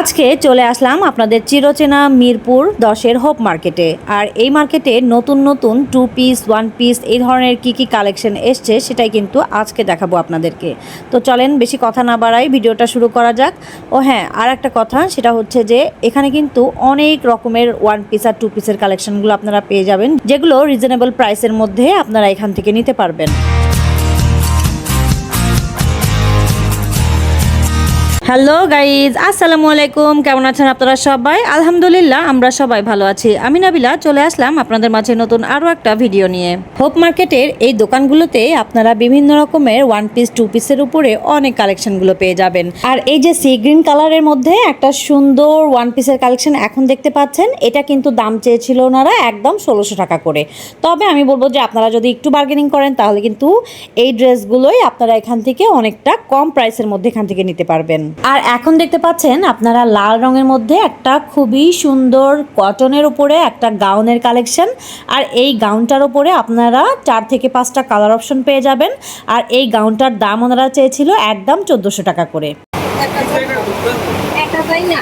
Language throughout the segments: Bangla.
আজকে চলে আসলাম আপনাদের চিরচেনা মিরপুর দশের হোপ মার্কেটে। আর এই মার্কেটে নতুন নতুন টু পিস ওয়ান পিস এই ধরনের কি কি কালেকশন এসছে সেটাই কিন্তু আজকে দেখাবো আপনাদেরকে। তো চলেন বেশি কথা না বাড়াই, ভিডিওটা শুরু করা যাক। ও হ্যাঁ আর একটা কথা, সেটা হচ্ছে যে এখানে কিন্তু অনেক রকমের ওয়ান পিস আর টু পিসের কালেকশনগুলো আপনারা পেয়ে যাবেন, যেগুলো রিজনেবল প্রাইসের মধ্যে আপনারা এখান থেকে নিতে পারবেন। হ্যালো গাইজ আসসালামু আলাইকুম কেমন আছেন আপনারা সবাই? আলহামদুলিল্লাহ, আমরা সবাই ভালো আছি। আমি নাবিলা, চলে আসলাম আপনাদের মাঝে নতুন আরও একটা ভিডিও নিয়ে। হোপ মার্কেটের এই দোকানগুলোতে আপনারা বিভিন্ন রকমের ওয়ান পিস টু পিসের উপরে অনেক কালেকশনগুলো পেয়ে যাবেন। আর এই যে সি গ্রিন কালারের মধ্যে একটা সুন্দর ওয়ান পিসের কালেকশন এখন দেখতে পাচ্ছেন, এটা কিন্তু দাম চেয়েছিল ওনারা একদম ষোলোশো টাকা করে। তবে আমি বলব যে আপনারা যদি একটু বার্গেনিং করেন, তাহলে কিন্তু এই ড্রেসগুলোই আপনারা এখান থেকে অনেকটা কম প্রাইসের মধ্যে এখান থেকে নিতে পারবেন। আর এখন দেখতে পাচ্ছেন আপনারা লাল রঙের মধ্যে একটা খুবই সুন্দর কটনের উপরে একটা গাউনের কালেকশন। আর এই গাউনটার উপরে আপনারা চার থেকে পাঁচটা কালার অপশন পেয়ে যাবেন। আর এই গাউনটার দাম ওনারা চেয়েছিল একদম চোদ্দোশো টাকা করে একা যাই না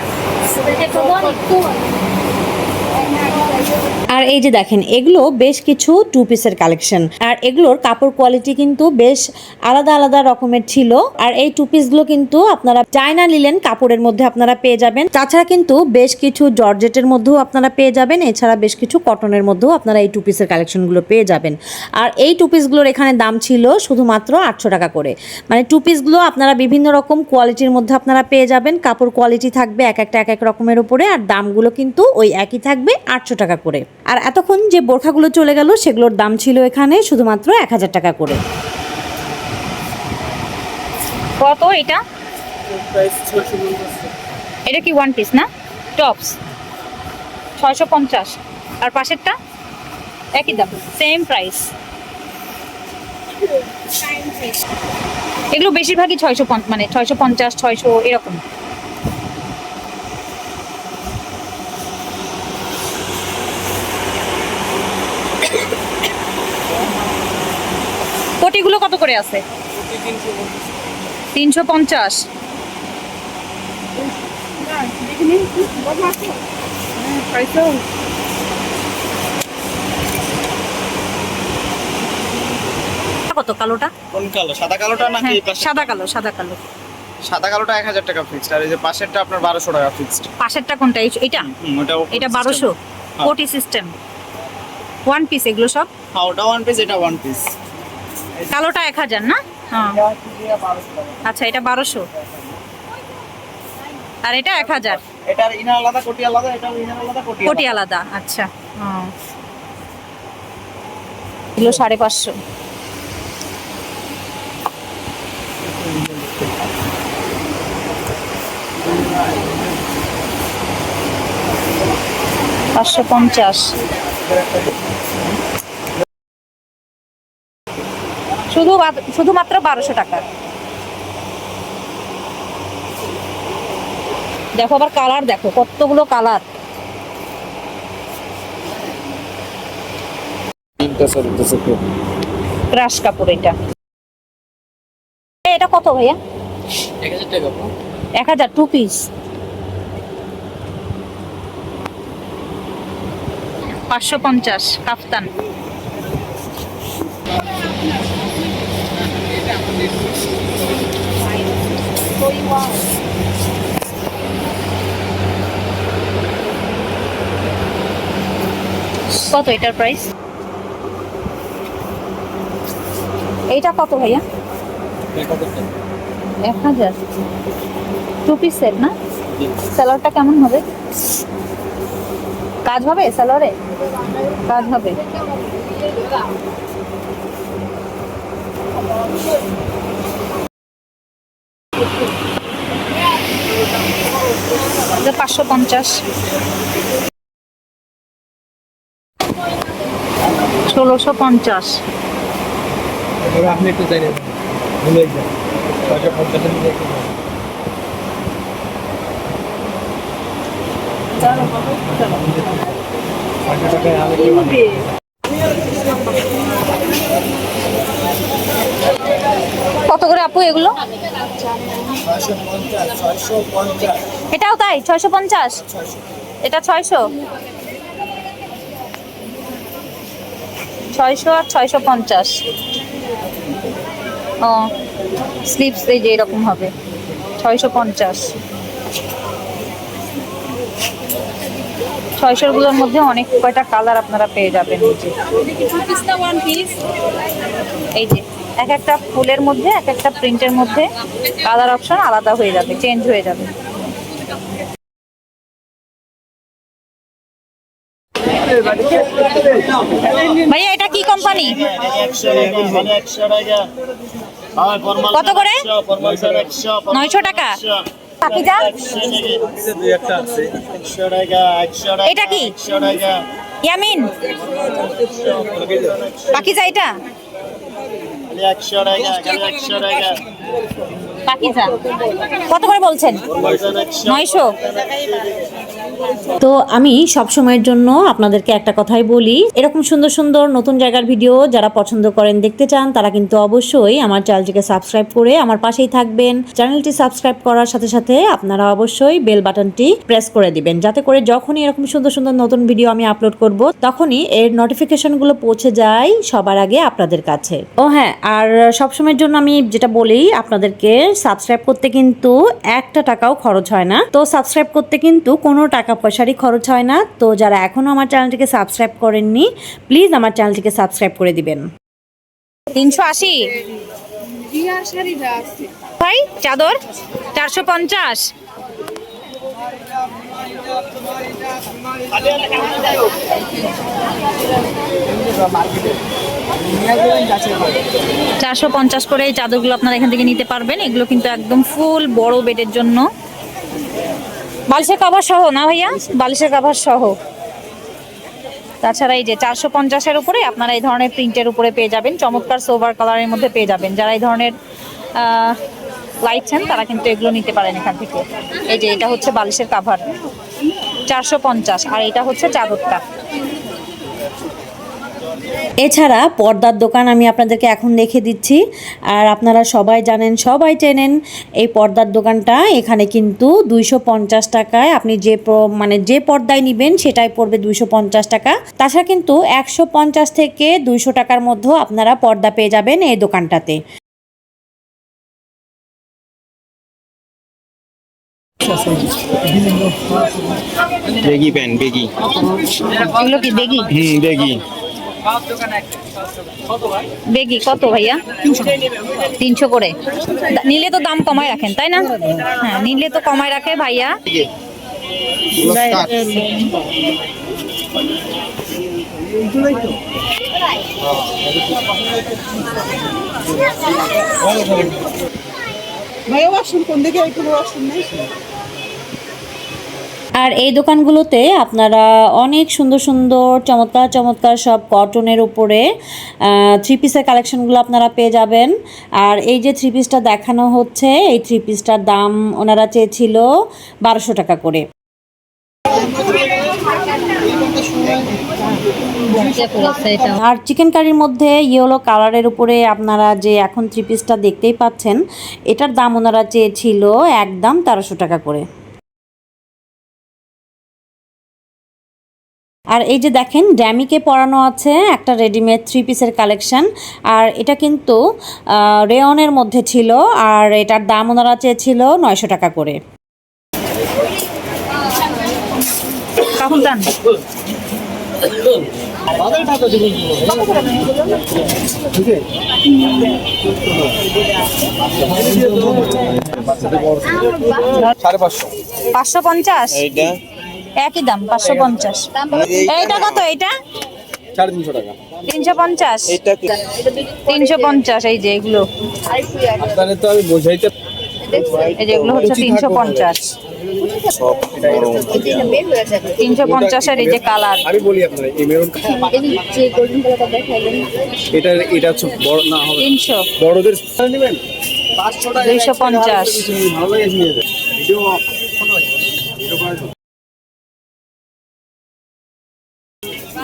এটা বল একটু আর এই যে দেখেন, এগুলো বেশ কিছু টু পিসের কালেকশন আর এগুলোর কাপড় কোয়ালিটি কিন্তু বেশ আলাদা আলাদা রকমের ছিল। আর এই টু পিসগুলো কিন্তু আপনারা চায়না নিলেন কাপড়ের মধ্যে আপনারা পেয়ে যাবেন। তাছাড়া কিন্তু বেশ কিছু জর্জেটের মধ্যেও আপনারা পেয়ে যাবেন। এছাড়া বেশ কিছু কটনের মধ্যেও আপনারা এই টু পিসের কালেকশনগুলো পেয়ে যাবেন। আর এই টু পিসগুলোর এখানে দাম ছিল শুধুমাত্র আটশো টাকা করে। মানে টু পিসগুলো আপনারা বিভিন্ন রকম কোয়ালিটির মধ্যে আপনারা পেয়ে যাবেন। কাপড় কোয়ালিটি থাকবে এক একটা এক এক রকমের উপরে। আর দামগুলো কিন্তু ওই একই থাকবে আটশো টাকা করে। আর এতক্ষণ যে বোরখাগুলো চলে গেল, সেগুলোর দাম ছিল এখানে শুধুমাত্র এক হাজার টাকা করে। কত এটা? এটা কি ওয়ান পিস না? টপস ছয়শো পঞ্চাশ। আর পাশেরটা? একই দাম। সেম প্রাইস এগুলো বেশিরভাগই ছয়শো মানে ছয়শো পঞ্চাশ, ছয়শো এরকম কোটিগুলো কত করে আছে। তিনশো পঞ্চাশ। কত কালোটা? কোন কালো? সাদা কালোটা নাকি হ্যাঁ? সাদা কালো সাদা কালো। সাদা কালোটা এক হাজার টাকা ফিক্সড আর এই যে পাশেরটা আপনার বারোশো টাকা ফিক্সড পাশেরটা কোনটা? এটা এটা বারোশো। কোটি সিস্টেম ওয়ান পিস এগুলো সব? হ্যাঁ ওটা ওয়ান পিস এটা ওয়ান পিস কালোটা এক হাজার না? হ্যাঁ। আচ্ছা এটা বারোশো। আর এটা এক হাজার? এটার ইনার আলাদা কোটি আলাদা এটার ইনার আলাদা কোটি কোটি আলাদা আচ্ছা হ্যাঁ। এগুলো সাড়ে পাঁচশো। পাঁচশো পঞ্চাশ। শুধু শুধুমাত্র বারোশো টাকা। দেখো আবার কালার দেখো কতগুলো কালার। ক্রাশ কাপড় এটা। এটা কত ভাইয়া? এক হাজার টু পিস পাঁচশো পঞ্চাশ কাফতান কত এটার প্রাইস এইটা কত ভাইয়া? এক হাজার। টু পিস সেট না? স্যালোয়ারটা কেমন হবে? কাজ হবে স্যালোয়ারে কাজ হবে। পাঁচশো পঞ্চাশ। ষোলোশো পঞ্চাশ। আপনি একটু কত করে আপু এগুলো? এটাও তাই ছয়শো পঞ্চাশ? এটা ছয়শো? ছয়শো আর ছয়শো পঞ্চাশ। ও স্লিপস এই যে এরকম হবে ছয়শো পঞ্চাশ। ছয়শোরগুলোর মধ্যে অনেক কয়টা কালার আপনারা পেয়ে যাবেন এই যে এক একটা ফুলের মধ্যে, এক একটা প্রিন্টের মধ্যে কালার অপশন আলাদা হয়ে যাবে চেঞ্জ হয়ে যাবে। ভাইয়া, এটা কি কোম্পানি কত করে? নয়শো টাকা। এটা কি? ইয়ামিন? এটা একশো টাকা একশো টাকা। কত করে বলছেন? নয়শো। তো আমি সব সময়ের জন্য আপনাদেরকে একটা কথাই বলি, এরকম সুন্দর সুন্দর নতুন জায়গার ভিডিও যারা পছন্দ করেন দেখতে চান, তারা কিন্তু অবশ্যই আমার চ্যানেলটিকে সাবস্ক্রাইব করে আমার পাশেই থাকবেন। চ্যানেলটি সাবস্ক্রাইব করার সাথে সাথে আপনারা অবশ্যই বেল বাটনটি প্রেস করে দিবেন, যাতে করে যখনই এরকম সুন্দর সুন্দর নতুন ভিডিও আমি আপলোড করব, তখনই এর নোটিফিকেশনগুলো পৌঁছে যায় সবার আগে আপনাদের কাছে। ও হ্যাঁ আর সবসময়ের জন্য আমি যেটা বলি, আপনাদেরকে সাবস্ক্রাইব করতে কিন্তু একটা টাকাও খরচ হয় না। তো সাবস্ক্রাইব করতে কিন্তু কোনো টাকা পয়সারই খরচ হয় না। তো যারা এখনও আমার চ্যানেলটিকে সাবস্ক্রাইব করেননি, প্লিজ আমার চ্যানেলটিকে সাবস্ক্রাইব করে দিবেন। তিনশো আশি? ভাই, চাদর? চারশো পঞ্চাশ। চারশো পঞ্চাশ করে এই চাদরগুলো আপনারা এখান থেকে নিতে পারবেন। এগুলো কিন্তু একদম ফুল বড় বেডের জন্য। বালিশের কাভার সহ না ভাইয়া? বালিশের কাভার সহ। তাছাড়া এই যে চারশো পঞ্চাশের উপরে আপনারা এই ধরনের প্রিন্টের উপরে পেয়ে যাবেন। চমৎকার সোভার কালারের মধ্যে পেয়ে যাবেন। যারা এই ধরনের লাইটছেন তারা কিন্তু এগুলো নিতে পারেন এখান থেকে। এই যে এটা হচ্ছে বালিশের কাভার চারশো পঞ্চাশ। আর এটা হচ্ছে চাদরটা। এছাড়া পর্দার দোকান আমি আপনাদেরকে এখন দেখে দিচ্ছি। আর আপনারা সবাই জানেন সবাই চেনেন এই পর্দার দোকানটা এখানে কিন্তু দুইশো পঞ্চাশ টাকায় আপনি যে মানে যে পর্দায় নেবেন সেটাই পড়বে দুইশো পঞ্চাশ টাকা। তাছাড়া কিন্তু একশো পঞ্চাশ থেকে দুইশো টাকার মধ্যেও আপনারা পর্দা পেয়ে যাবেন এই দোকানটাতে। Baggy pant baggy. এগুলো কি বেগি? হুম বেগি। বেগি কত ভাইয়া? তিনশো। করে। নিলে তো দাম কমায় রাখেন তাই না? হ্যাঁ নিলে তো কমায় রাখে ভাইয়া। ভাই ওয়াশরুম কোন দিকে? একটু ওয়াশরুম নেই? আর এই দোকানগুলোতে আপনারা অনেক সুন্দর সুন্দর, চমৎকার চমৎকার সব কটনের উপরে থ্রি পিসের কালেকশনগুলো আপনারা পেয়ে যাবেন। আর এই যে থ্রি পিসটা দেখানো হচ্ছে, এই থ্রি পিসটার দাম ওনারা চেয়েছিল বারোশো টাকা করে। আর চিকেন কারির মধ্যে ইয়েলো কালারের উপরে আপনারা যে এখন থ্রি পিসটা দেখতেই পাচ্ছেন, এটার দাম ওনারা চেয়েছিল একদম তেরোশো টাকা করে। আর এই যে দেখেন ড্যামিকে পরানো আছে একটা রেডিমেড থ্রি পিসের কালেকশন আর এটা কিন্তু রেয়নের মধ্যে ছিল আর এটার দাম ওনারা চেয়েছিল নয়শো টাকা করে। সাড়ে পাঁচশো। পাঁচশো পঞ্চাশ? এইটা। একই দাম পাঁচশো পঞ্চাশ। এইটা কত এইটা? তিনশো পঞ্চাশ? তিনশো পঞ্চাশ এই যে এগুলো। আপনাদের তো আমি বোঝাইতে এই যে এগুলো হচ্ছে তিনশো পঞ্চাশ। তিনশো পঞ্চাশের এই যে কালার। আমি বলি আপনার এই মেরুন এটা এটা হচ্ছে বড় না হবে তিনশো। বড়দের নেবেন? পাঁচশো টাকা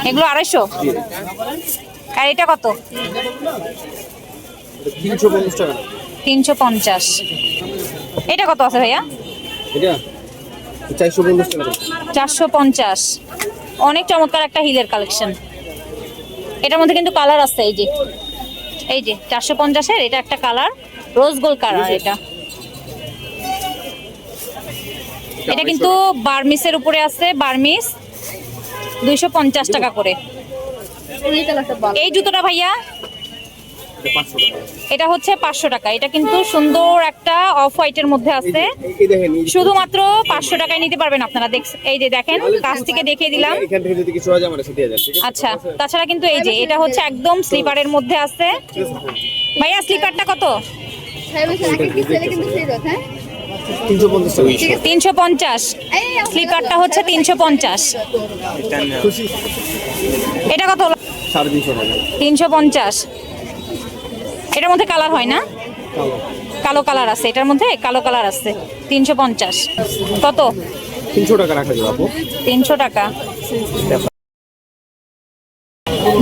এগুলো আড়াইশো? আর এটা কত? তিনশো পঞ্চাশ। এটা কত আছে ভাইয়া? চারশো পঞ্চাশ অনেক চমৎকার একটা হিলের কালেকশন। এটার মধ্যে কিন্তু কালার আছে এই যে। এই যে চারশো পঞ্চাশের এটা একটা কালার। রোজ গোল্ড কালার এটা। এটা কিন্তু বার্মিসের উপরে আছে বার্মিস। দুইশো পঞ্চাশ টাকা করে। এই জুতোটা ভাইয়া? এটা হচ্ছে পাঁচশো টাকা। এটা কিন্তু সুন্দর একটা অফ হোয়াইটের মধ্যে আছে। শুধুমাত্র পাঁচশো টাকায় নিতে পারবেন আপনারা। দেখ এই যে দেখেন কাছ থেকে দেখিয়ে দিলাম। এখান থেকে যদি কিছু হয় আমার সাথে দিয়ে দেন ঠিক আছে? আচ্ছা তাছাড়া কিন্তু এই যে এটা হচ্ছে একদম স্লিপারের মধ্যে আছে। ভাইয়া স্লিপারটা কত? তিনশো পঞ্চাশ স্লিপারটা হচ্ছে তিনশো পঞ্চাশ। এটা কত? তিনশো পঞ্চাশ। এটার মধ্যে কালার হয় না? কালো। কালার আছে। এটার মধ্যে কালো কালার আছে। তিনশো পঞ্চাশ। কত? তিনশো টাকা রাখা যাবে তিনশো টাকা।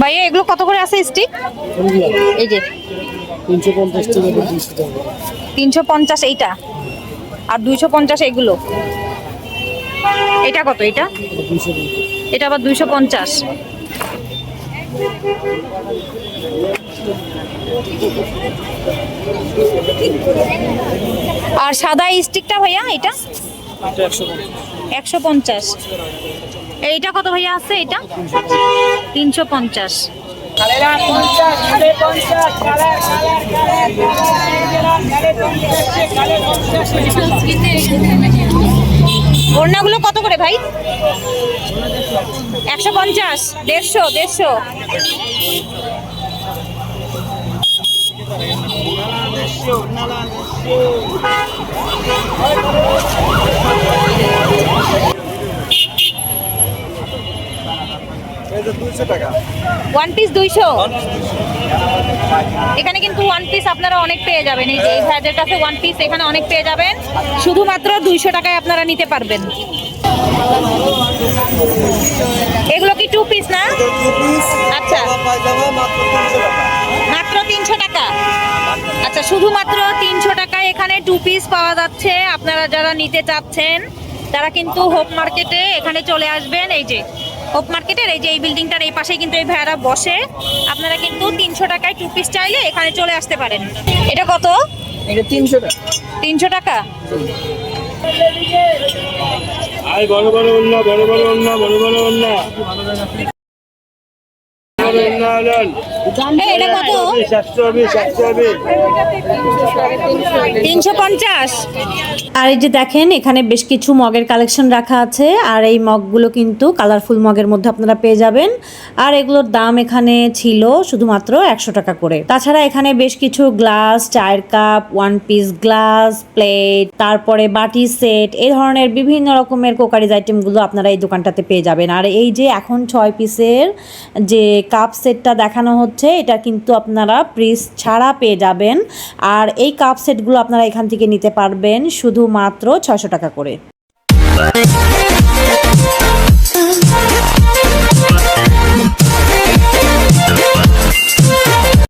ভাইয়া এগুলো কত করে আছে স্টিক এই যে তিনশো পঞ্চাশ এইটা। আর দুইশো পঞ্চাশ এগুলো। এটা কত এটা? এটা আবার দুইশো পঞ্চাশ। আর সাদা স্টিকটা ভাইয়া, এটা? একশো পঞ্চাশ। এইটা কত ভাইয়া আছে? এটা? তিনশো পঞ্চাশ। ওড়নাগুলো কত করে ভাই? একশো পঞ্চাশ দেড়শো দেড়শো। দুইশো ওয়ান পিস দুইশো? এখানে কিন্তু ওয়ান পিস আপনারা অনেক পেয়ে যাবেন। এই যে এই ভাইদের কাছে ওয়ান পিস এখানে অনেক পেয়ে যাবেন। শুধুমাত্র দুইশো টাকায় আপনারা নিতে পারবেন। এগুলো কি টু পিস না? আচ্ছা। মাত্র তিনশো টাকা। মাত্র তিনশো টাকা? আচ্ছা শুধুমাত্র তিনশো টাকায় এখানে টু পিস পাওয়া যাচ্ছে। আপনারা যারা নিতে চাচ্ছেন তারা কিন্তু হোপ মার্কেটে এখানে চলে আসবেন। এই যে হোপ মার্কেটের এই যে এই বিল্ডিংটার এই পাশে কিন্তু এই ভাইয়ারা বসে। আপনারা কিন্তু তিনশো টাকায় টু পিস চাইলে এখানে চলে আসতে পারেন। এটা কত? এটা তিনশো টাকা। তিনশো টাকা? আয় বড় বড় অন্য বড় বড় অন্য বড় বড় অন্য। আর এই যে দেখেন, এখানে বেশ কিছু মগের কালেকশন রাখা আছে, আর এই মগগুলো কিন্তু কালারফুল মগের মধ্যে আপনারা পেয়ে যাবেন। আর এগুলোর দাম এখানে ছিল শুধুমাত্র একশো টাকা করে। তাছাড়া এখানে বেশ কিছু গ্লাস চায়ের cup one piece glass plate তারপরে বাটি সেট এই ধরনের বিভিন্ন রকমের কোকারিজ আইটেমগুলো আপনারা এই দোকানটাতে পেয়ে যাবেন। আর এই যে এখন ছয় পিসের যে কাপ সেটটা দেখানো হচ্ছে, এটা কিন্তু আপনারা প্রিস ছাড়া পেয়ে যাবেন। আর এই কাপ সেটগুলো আপনারা এখান থেকে নিতে পারবেন শুধুমাত্র ছশো টাকা করে।